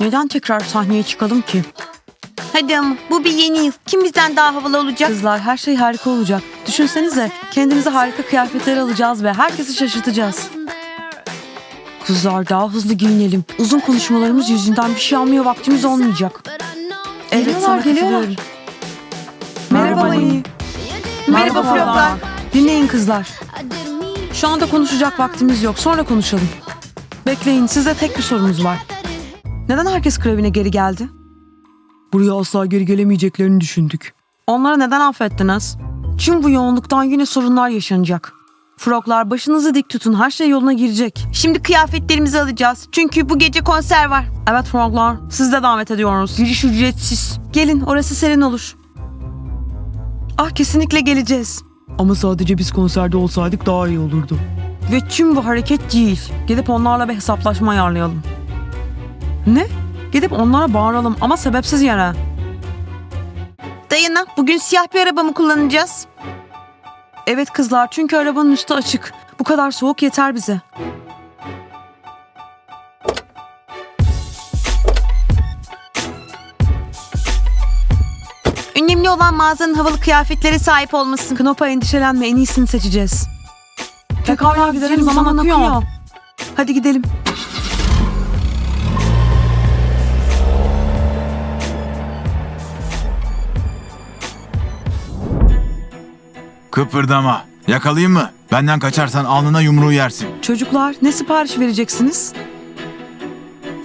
Neden tekrar sahneye çıkalım ki? Hadi ama bu bir yeni yıl. Kim bizden daha havalı olacak? Kızlar her şey harika olacak. Düşünsenize kendimize harika kıyafetler alacağız ve herkesi şaşırtacağız. Kızlar daha hızlı giyinelim. Uzun konuşmalarımız yüzünden bir şey almaya vaktimiz olmayacak. Evet Geliyorlar, sana geliyorlar. Merhaba Lani. Merhaba. Froglar. Dinleyin kızlar. Şu anda konuşacak vaktimiz yok. Sonra konuşalım. Bekleyin size tek bir sorumuz var. Neden herkes krevine geri geldi? Buraya asla geri gelemeyeceklerini düşündük. Onları neden affettiniz? Tüm bu yoğunluktan yine sorunlar yaşanacak. Froglar başınızı dik tutun her şey yoluna girecek. Şimdi kıyafetlerimizi alacağız. Çünkü bu gece konser var. Evet Froglar siz de davet ediyoruz. Giriş ücretsiz. Gelin orası serin olur. Ah kesinlikle geleceğiz. Ama sadece biz konserde olsaydık daha iyi olurdu. Ve tüm bu hareket değil. Gidip onlarla bir hesaplaşma ayarlayalım. Ne? Gidip onlara bağıralım ama sebepsiz yere. Dayana bugün siyah bir araba mı kullanacağız? Evet kızlar çünkü arabanın üstü açık. Bu kadar soğuk yeter bize. Önemli olan mağazanın havalı kıyafetlere sahip olması. Knopa endişelenme en iyisini seçeceğiz. Pekala gidelim zaman akıyor. Hadi gidelim. Kıpırdama. Yakalayayım mı? Benden kaçarsan alnına yumruğu yersin. Çocuklar ne sipariş vereceksiniz?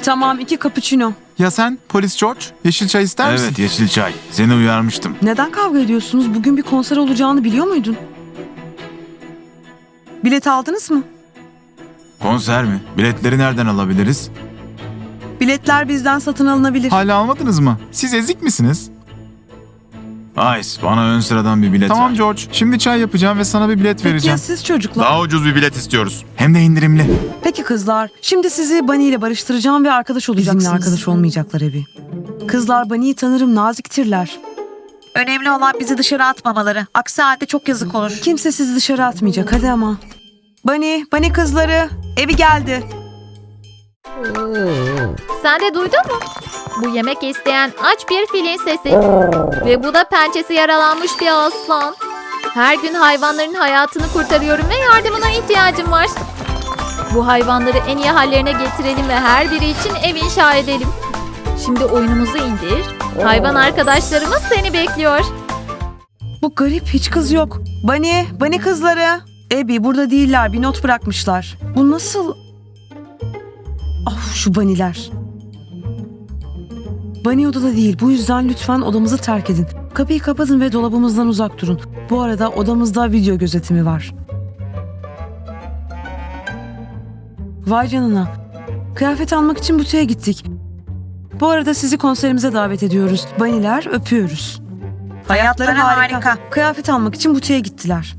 Tamam iki cappuccino. Ya sen polis George yeşil çay ister misin? Evet yeşil çay. Seni uyarmıştım. Neden kavga ediyorsunuz? Bugün bir konser olacağını biliyor muydun? Bilet aldınız mı? Konser mi? Biletleri nereden alabiliriz? Biletler bizden satın alınabilir. Hala almadınız mı? Siz ezik misiniz? Ice bana ön sıradan bir bilet tamam ver. George. Şimdi çay yapacağım ve sana bir bilet Peki ya vereceğim. siz çocuklar? Daha ucuz bir bilet istiyoruz. Hem de indirimli. Peki kızlar, şimdi sizi Bunny ile barıştıracağım ve arkadaş olacaksınız. Bizimle arkadaş olmayacaklar Ebi. Kızlar Bunny'yi tanırım, naziktirler. Önemli olan bizi dışarı atmamaları. Aksi halde çok yazık olur. Kimse sizi dışarı atmayacak, hadi ama. Bunny, Bunny kızları, Ebi geldi. Sen de duydun mu? Bu yemek isteyen aç bir filin sesi. Ve bu da pençesi yaralanmış bir aslan. Her gün hayvanların hayatını kurtarıyorum ve yardımına ihtiyacım var. Bu hayvanları en iyi hallerine getirelim ve her biri için ev inşa edelim. Şimdi oyunumuzu indir. Hayvan arkadaşlarımız seni bekliyor. Bu garip, hiç kız yok. Bunny, Bunny kızları. Ebi burada değiller, bir not bırakmışlar. Bu nasıl... Of şu Bunny'ler. Bunny odada değil, bu yüzden lütfen odamızı terk edin. Kapıyı kapatın ve dolabımızdan uzak durun. Bu arada odamızda video gözetimi var. Vay canına. Kıyafet almak için butiğe gittik. Bu arada sizi konserimize davet ediyoruz. Baniler öpüyoruz. Hayatları Hayatları harika. harika. Kıyafet almak için butiğe gittiler.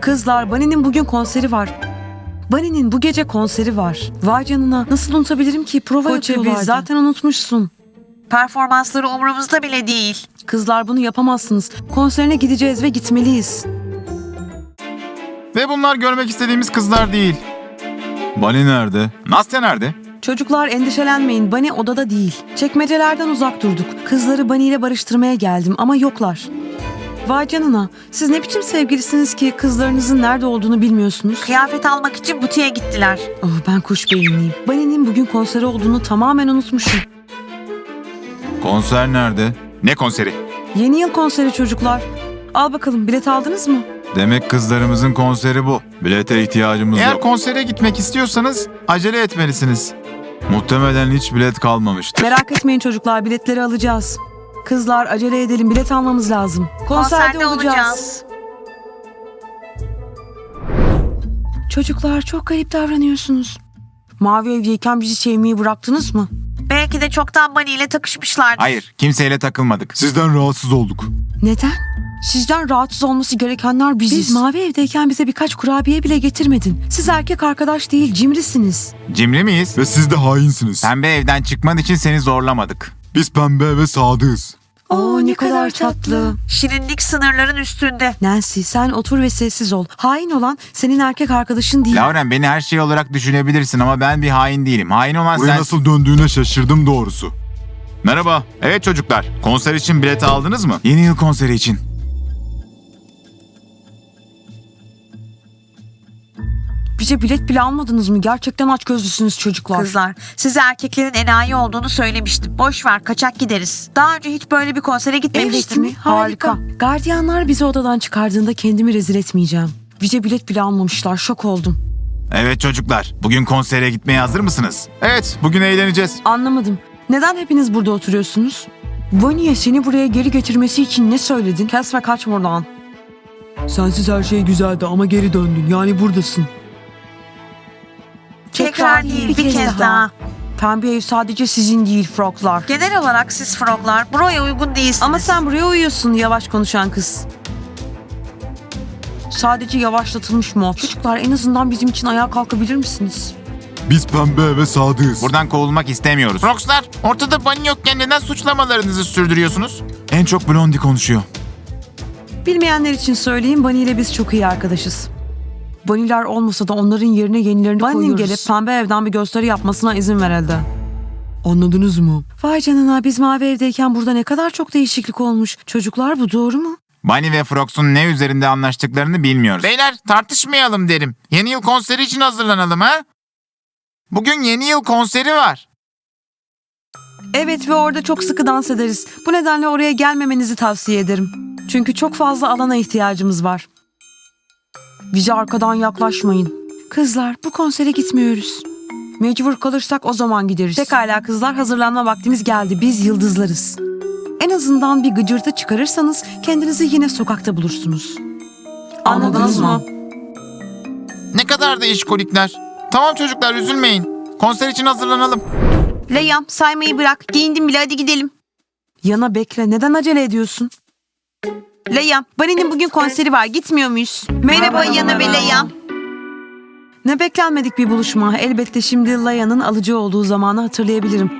Kızlar Bunny'nin bugün konseri var. Bunny'nin bu gece konseri var. Vay canına nasıl unutabilirim ki prova Koç yapıyorlardı. Zaten unutmuşsun. Performansları umurumuzda bile değil. Kızlar bunu yapamazsınız. Konserine gideceğiz ve gitmeliyiz. Ve bunlar görmek istediğimiz kızlar değil. Bani nerede? Nastya nerede? Çocuklar endişelenmeyin. Bunny odada değil. Çekmecelerden uzak durduk. Kızları Bunny ile barıştırmaya geldim ama yoklar. Vay canına. Siz ne biçim sevgilisiniz ki kızlarınızın nerede olduğunu bilmiyorsunuz? Kıyafet almak için butiğe gittiler. Oh, ben kuş beyinliyim. Bunny'nin bugün konseri olduğunu tamamen unutmuşum. Konser nerede? Ne konseri? Yeni yıl konseri çocuklar. Al bakalım bilet aldınız mı? Demek kızlarımızın konseri bu. Bilete ihtiyacımız Eğer yok. konsere gitmek istiyorsanız acele etmelisiniz. Muhtemelen hiç bilet kalmamıştır. Merak etmeyin çocuklar biletleri alacağız. Kızlar acele edelim bilet almamız lazım. Konserde, Konserde olacağız. olacağız. Çocuklar çok garip davranıyorsunuz. Mavi evdeyken bizi sevmeyi bıraktınız mı? Belki de çoktan Bunny ile takışmışlardır. Hayır, kimseyle takılmadık. Sizden rahatsız olduk. Neden? Sizden rahatsız olması gerekenler biziz. Biz mavi evdeyken bize birkaç kurabiye bile getirmedin. Siz erkek arkadaş değil cimrisiniz. Cimri miyiz? Ve siz de hainsiniz. Pembe evden çıkman için seni zorlamadık. Biz pembe ve sadığız. Oo ne kadar tatlı. Şirinlik sınırların üstünde. Nancy sen otur ve sessiz ol. Hain olan senin erkek arkadaşın değil. Lauren beni her şey olarak düşünebilirsin ama ben bir hain değilim. Hain olan Buraya sen... nasıl döndüğüne şaşırdım doğrusu. Merhaba. Evet çocuklar. Konser için bilet aldınız mı? Yeni yıl konseri için. Bize bilet bile almadınız mı? Gerçekten aç gözlüsünüz çocuklar. Kızlar, size erkeklerin enayi olduğunu söylemiştim. Boş ver, kaçak gideriz. Daha önce hiç böyle bir konsere Evet gitmemiştim. mi? Harika. Gardiyanlar bizi odadan çıkardığında kendimi rezil etmeyeceğim. Bize bilet bile almamışlar. Şok oldum. Evet çocuklar. Bugün konsere gitmeye hazır mısınız? Evet. Bugün eğleneceğiz. Anlamadım. Neden hepiniz burada oturuyorsunuz? Vaniye seni buraya geri getirmesi için ne söyledin? Kes ve kaç buradan. Sensiz her şey güzeldi ama geri döndün. Yani buradasın. Tekrar değil, bir, kez, daha. Pembe ev sadece sizin değil froglar. Genel olarak siz froglar buraya uygun değilsiniz. Ama sen buraya uyuyorsun yavaş konuşan kız. Sadece yavaşlatılmış mod. Çocuklar en azından bizim için ayağa kalkabilir misiniz? Biz pembe ve sadığız. Buradan kovulmak istemiyoruz. Rockstar, ortada Bunny yokken neden suçlamalarınızı sürdürüyorsunuz? En çok Blondie konuşuyor. Bilmeyenler için söyleyeyim Bunny ile biz çok iyi arkadaşız. Bunny'ler olmasa da onların yerine yenilerini koyuyoruz. gelip pembe evden bir gösteri yapmasına izin verildi. Anladınız mı? Vay canına biz mavi evdeyken burada ne kadar çok değişiklik olmuş. Çocuklar bu doğru mu? Bunny ve Frogs'un ne üzerinde anlaştıklarını bilmiyoruz. Beyler tartışmayalım derim. Yeni yıl konseri için hazırlanalım ha? Bugün yeni yıl konseri var. Evet ve orada çok sıkı dans ederiz. Bu nedenle oraya gelmemenizi tavsiye ederim. Çünkü çok fazla alana ihtiyacımız var. Bize arkadan yaklaşmayın. Kızlar bu konsere gitmiyoruz. Mecbur kalırsak o zaman gideriz. Pekala kızlar hazırlanma vaktimiz geldi. Biz yıldızlarız. En azından bir gıcırtı çıkarırsanız kendinizi yine sokakta bulursunuz. Anladınız mı? Ne kadar da işkolikler. Tamam çocuklar üzülmeyin. Konser için hazırlanalım. Leyam saymayı bırak. Giyindim bile hadi gidelim. Yana bekle. Neden acele ediyorsun? Leyam, Bunny'nin bugün konseri var. Gitmiyor muyuz? Merhaba Yana ve Leyam. Ne beklenmedik bir buluşma. Elbette şimdi Laya'nın alıcı olduğu zamanı hatırlayabilirim.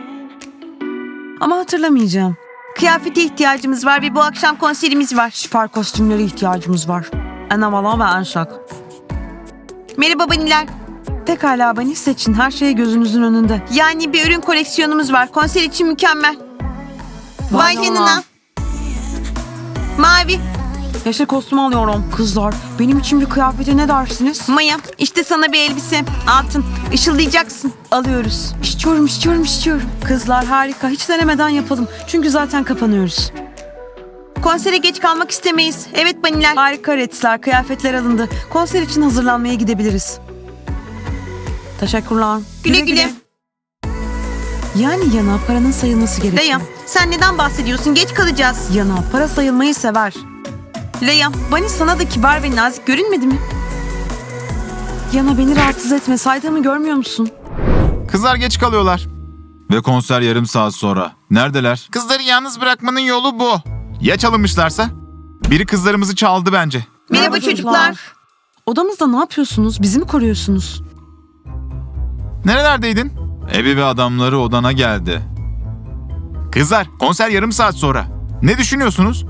Ama hatırlamayacağım. Kıyafete ihtiyacımız var ve bu akşam konserimiz var. Süper kostümlere ihtiyacımız var. En havalı ve en şak. Merhaba Bunny'ler. Pekala beni seçin. Her şey gözünüzün önünde. Yani bir ürün koleksiyonumuz var. Konser için mükemmel. Vay canına. Mavi. Yaşa kostüm alıyorum. Kızlar benim için bir kıyafete ne dersiniz? Maya işte sana bir elbise. Altın. Işıldayacaksın. Alıyoruz. İstiyorum istiyorum istiyorum. Kızlar harika. Hiç denemeden yapalım. Çünkü zaten kapanıyoruz. Konsere geç kalmak istemeyiz. Evet Bunny'ler. Harika Reds'ler. Kıyafetler alındı. Konser için hazırlanmaya gidebiliriz. Teşekkürler. Güle güle. Yani yana paranın sayılması gerekiyor. Leyam sen neden bahsediyorsun? Geç kalacağız. Yana para sayılmayı sever. Leyam Bani sana da kibar ve nazik görünmedi mi? Yana beni rahatsız etme. Saydığımı görmüyor musun? Kızlar geç kalıyorlar. Ve konser yarım saat sonra. Neredeler? Kızları yalnız bırakmanın yolu bu. Ya çalınmışlarsa? Biri kızlarımızı çaldı bence. Merhaba çocuklar. Odamızda ne yapıyorsunuz? Bizi mi koruyorsunuz? Nerelerdeydin? Evi ve adamları odana geldi. Kızlar konser yarım saat sonra. Ne düşünüyorsunuz?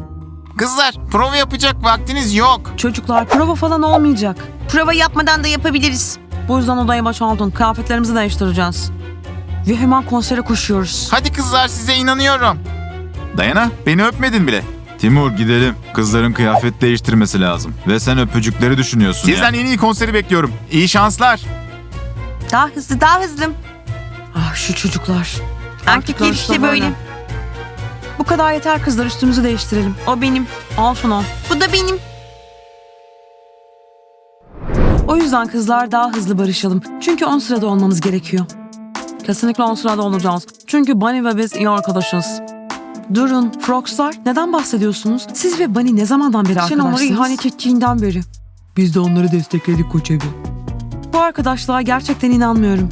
Kızlar prova yapacak vaktiniz yok. Çocuklar prova falan olmayacak. Prova yapmadan da yapabiliriz. Bu yüzden odayı boşaltın. Kıyafetlerimizi değiştireceğiz. Ve hemen konsere koşuyoruz. Hadi kızlar size inanıyorum. Dayana beni öpmedin bile. Timur gidelim. Kızların kıyafet değiştirmesi lazım. Ve sen öpücükleri düşünüyorsun Sizden ya. en iyi konseri bekliyorum. İyi şanslar. Daha hızlı daha hızlı. Ah şu çocuklar. Erkekler işte böyle. Bu kadar yeter kızlar üstümüzü değiştirelim. O benim. Al şunu. Bu da benim. O yüzden kızlar daha hızlı barışalım. Çünkü 10 sırada olmamız gerekiyor. Kesinlikle 10 sırada olacağız. Çünkü Bunny ve biz iyi arkadaşız. Durun, Frogslar neden bahsediyorsunuz? Siz ve Bunny ne zamandan beri Sen arkadaşsınız? onları ihanet ettiğinden beri. Biz de onları destekledik koç evi. Bu arkadaşlığa gerçekten inanmıyorum.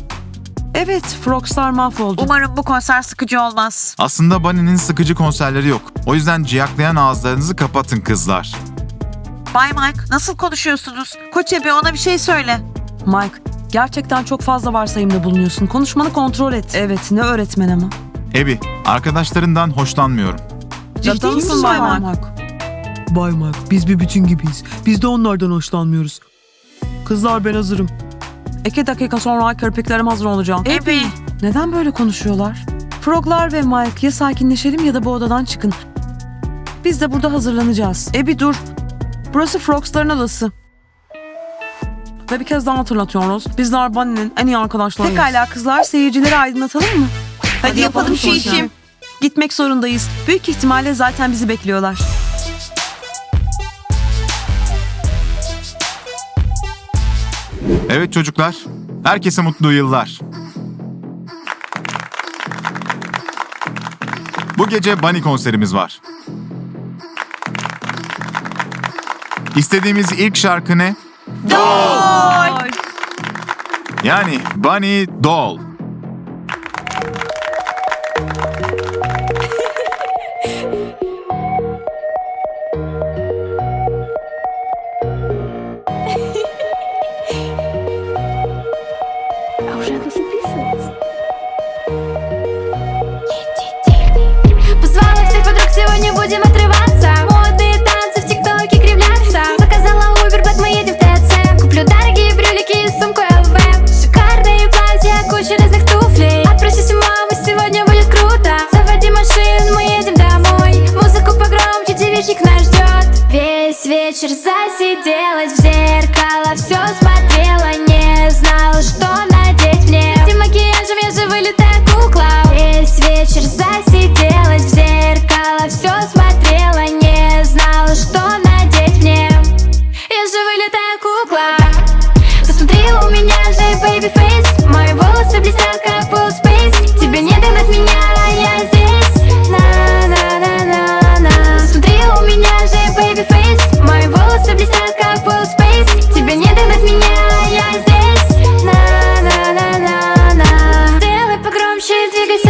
Evet, Frogslar mahvoldu. Umarım bu konser sıkıcı olmaz. Aslında Bunny'nin sıkıcı konserleri yok. O yüzden ciyaklayan ağızlarınızı kapatın kızlar. Bay Mike nasıl konuşuyorsunuz? Koç Ebe ona bir şey söyle. Mike, gerçekten çok fazla varsayımda bulunuyorsun. Konuşmanı kontrol et. Evet, ne öğretmen ama. Ebi, arkadaşlarından hoşlanmıyorum. Ciddi misin Bay Mark? Bay Mark, biz bir bütün gibiyiz. Biz de onlardan hoşlanmıyoruz. Kızlar ben hazırım. İki dakika sonra kirpiklerim hazır olacak. Ebi. Neden böyle konuşuyorlar? Froglar ve Mike ya sakinleşelim ya da bu odadan çıkın. Biz de burada hazırlanacağız. Ebi dur. Burası Frogs'ların odası. Ve bir kez daha hatırlatıyoruz. Bizler Bunny'nin en iyi arkadaşlarıyız. Pekala kızlar seyircileri aydınlatalım mı? Hadi, yapalım şu işi. Gitmek zorundayız. Büyük ihtimalle zaten bizi bekliyorlar. Evet çocuklar, herkese mutlu yıllar. Bu gece Bunny konserimiz var. İstediğimiz ilk şarkı ne? Yani Bunny Doll.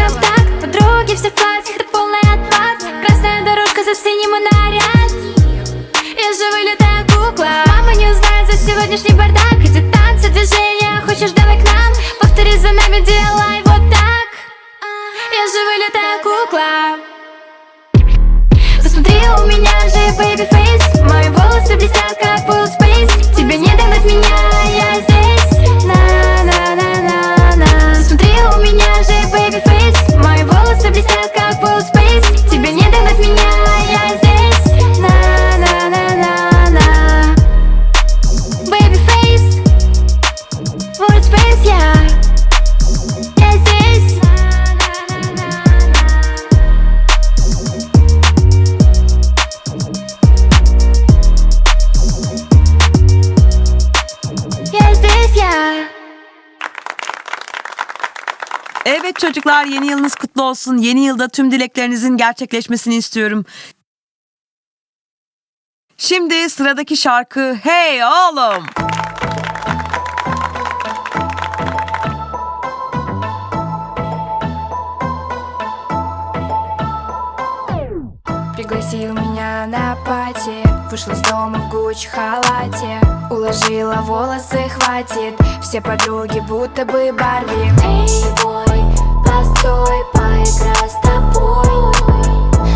В такт Подруги все в платьях, это полный отпад. Красная дорожка за синим наряд. Я же вылетая кукла. Мама не узнает за сегодняшний бардак. Эти танцы, движения, хочешь давай к нам. Повтори за нами, делай вот так. Я же вылетая кукла. Посмотри, у меня же baby face Мои волосы блестят, как full space. Тебе не догнать меня, Evet çocuklar yeni yılınız kutlu olsun. Yeni yılda tüm dileklerinizin gerçekleşmesini istiyorum. Şimdi sıradaki şarkı Hey oğlum. Пригласил меня на пати Вышла из дома в гуч халате Уложила волосы, хватит Все подруги будто бы Барби Эй, бой, Постой, поиграй с тобой.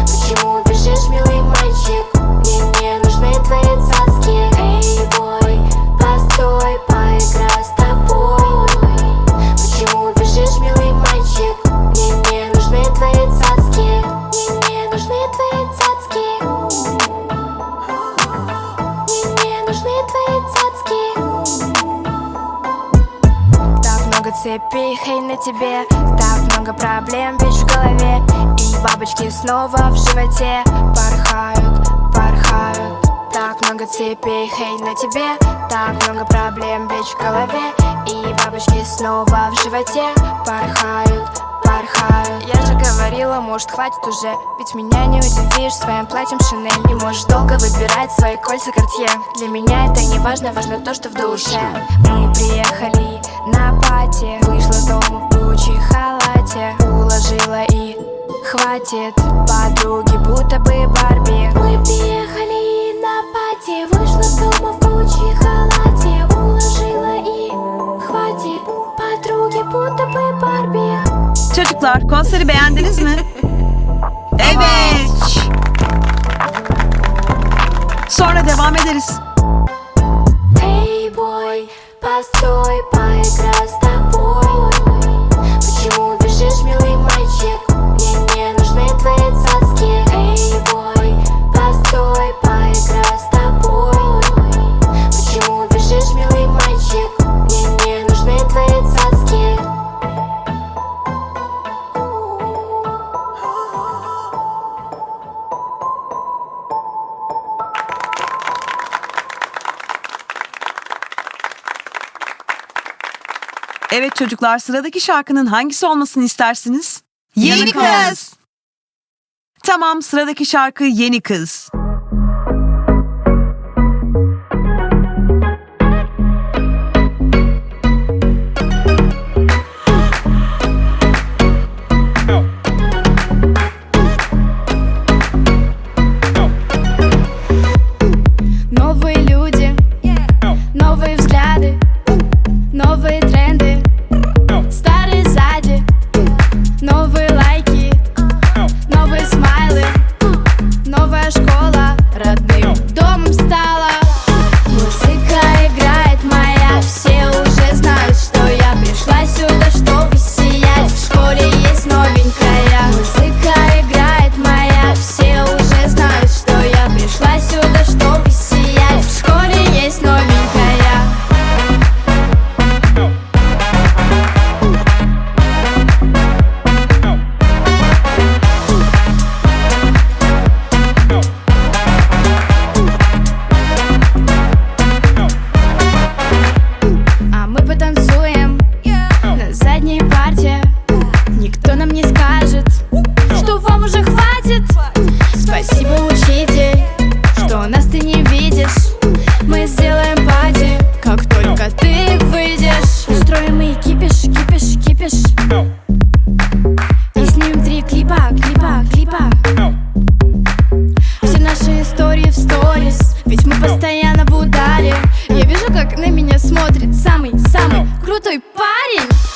Почему бежишь, милый мальчик? Мне не нужны твои цацки. Эй, бой, постой, поиграй с тобой. Почему бежишь, милый мальчик? Мне не нужны твои цацки. Мне не нужны твои цацки. Мне не нужны твои цацки. Так много цепей, хей на тебе много проблем, бич в голове. И бабочки снова в животе Порхают, порхают. Так много цепей, хей на тебе. Так много проблем, бич в голове. И бабочки снова в животе Порхают, порхают. Я же говорила, может хватит уже. Ведь меня не удивишь своим платьем Шанель. И можешь долго выбирать свои кольца Кортье Для меня это не важно, важно то, что в душе. Мы приехали на пати. Вышла с дома в Гуччи кровати Уложила и хватит Подруги будто бы Барби Мы приехали на пати Вышла с дома в Гуччи халате Уложила и хватит Подруги будто бы Барби Çocuklar konseri beğendiniz mi? evet. Sonra devam ederiz. Çocuklar sıradaki şarkının hangisi olmasını istersiniz? Yeni Kız. Tamam sıradaki şarkı Yeni Kız. Ryan.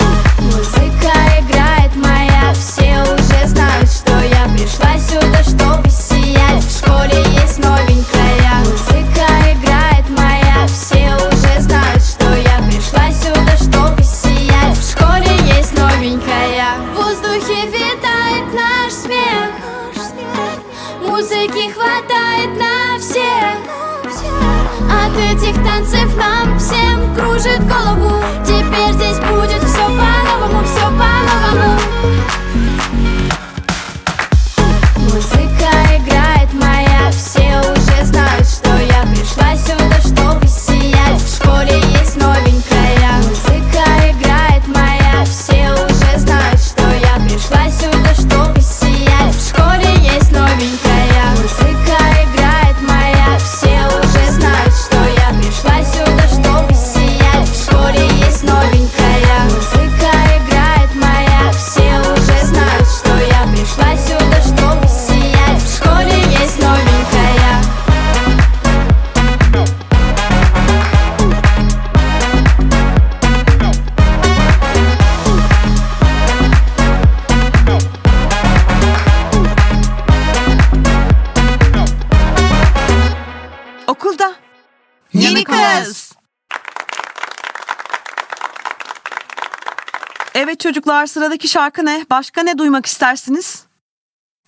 Çocuklar sıradaki şarkı ne? Başka ne duymak istersiniz?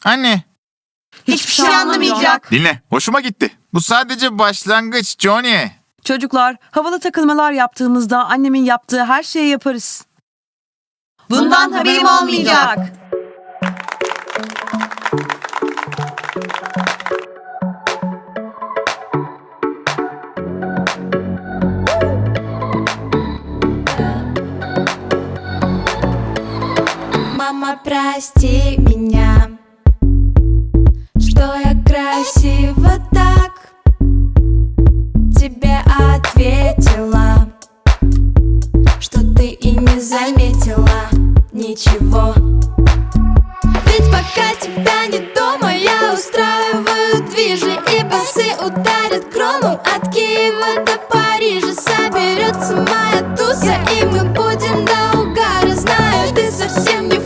Anne. Hiçbir, şey, şey anlamayacak. Dinle. Hoşuma gitti. Bu sadece başlangıç Johnny. Çocuklar havalı takılmalar yaptığımızda annemin yaptığı her şeyi yaparız. Bundan haberim olmayacak. Мама, прости меня, что я красиво так тебе ответила, что ты и не заметила ничего. Ведь пока тебя не дома, я устраиваю движи и басы ударят громом от Киева до Парижа соберется моя туса и мы будем до угара. Знаю, ты совсем не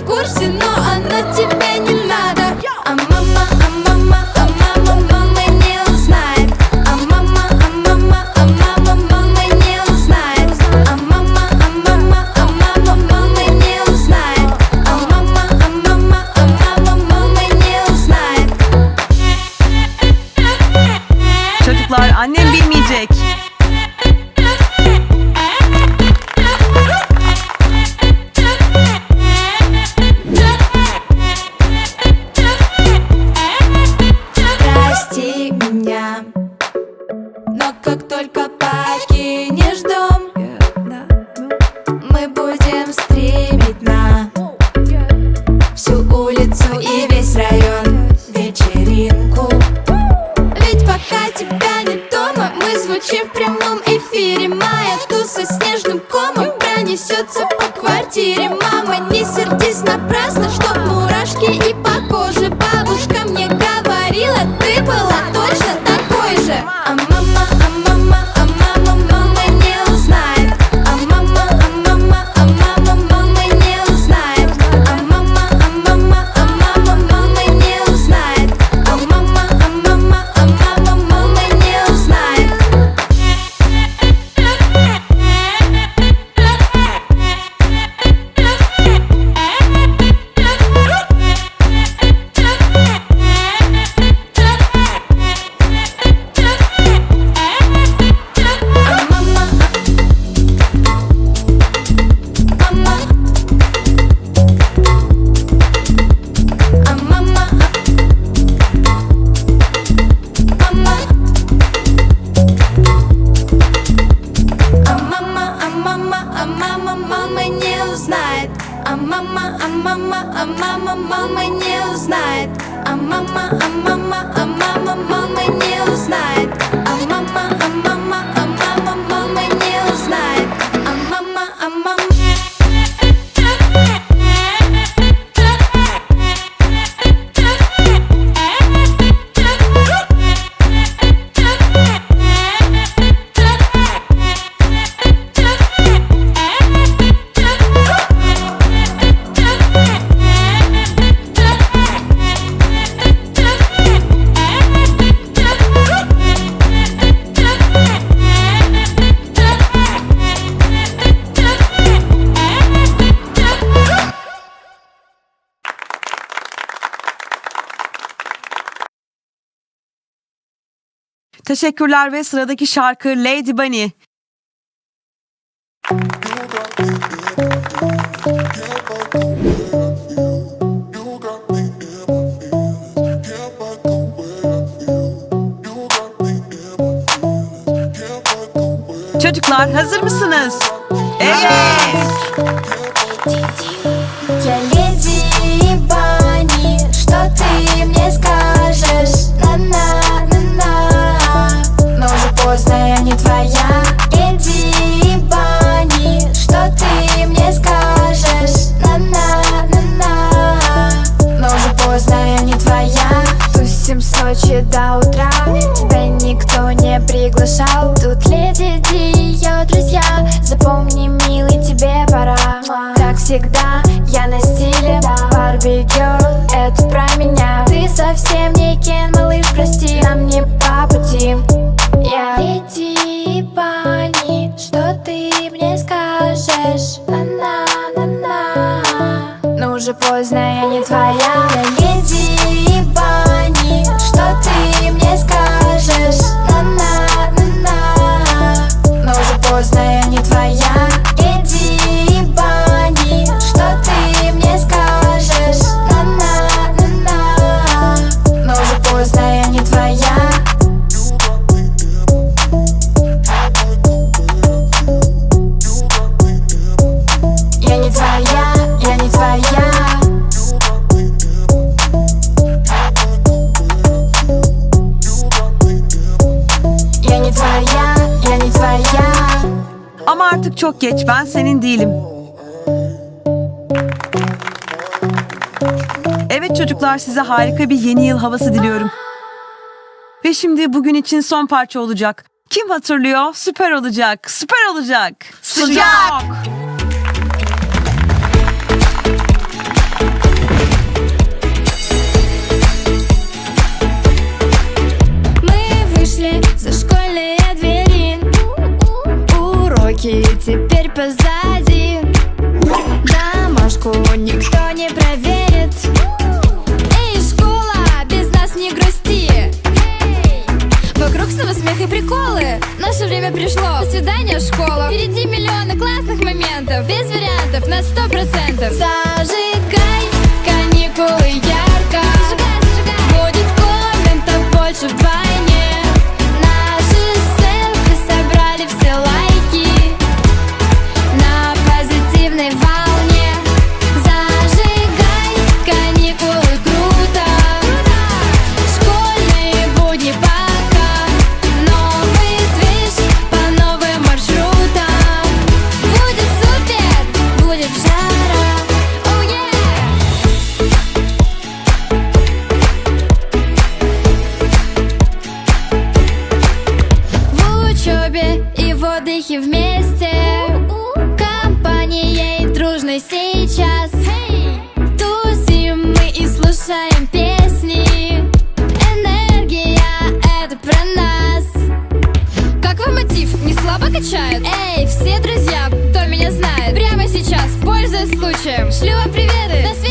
квартире Мама, не сердись напрасно, Teşekkürler ve sıradaki şarkı Lady Bunny. Çocuklar hazır mısınız? Evet. Я уже поздно, я не твоя. Леди Бани, что ты мне скажешь? На-на-на-на Но уже поздно, я не твоя. Тусим с ночи до утра. Тебя никто не приглашал çok geç. Ben senin değilim. Evet çocuklar size harika bir yeni yıl havası diliyorum. Ve şimdi bugün için son parça olacak. Kim hatırlıyor? Süper olacak. Süper olacak. Sıcak. Мы Уроки теперь позади. Домашку никто не проверит. Эй, школа, без нас не грусти. Вокруг снова смех и приколы. Наше время пришло. До свидания, школа. Впереди миллионы классных моментов. Без вариантов на сто процентов. Зажигай каникулы ярко. Будет комментов больше вдвойне Наши вместе Компанией дружной сейчас Тусим мы и слушаем песни Энергия это про нас Как вам мотив? Не слабо качает? Эй, все друзья, Кто меня знает? прямо сейчас Пользуясь случаем Шлю вам приветы На свете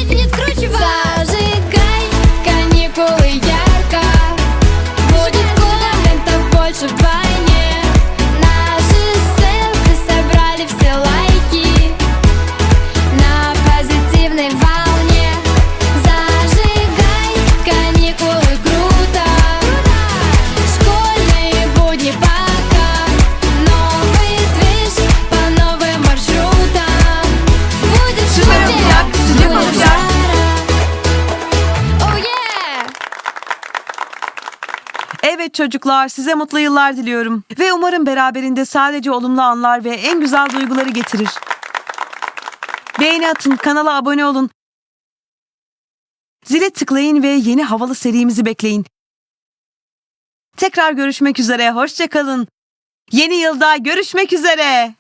çocuklar size mutlu yıllar diliyorum. Ve umarım beraberinde sadece olumlu anlar ve en güzel duyguları getirir. Beğeni atın, kanala abone olun. Zile tıklayın ve yeni havalı serimizi bekleyin. Tekrar görüşmek üzere, hoşçakalın. Yeni yılda görüşmek üzere.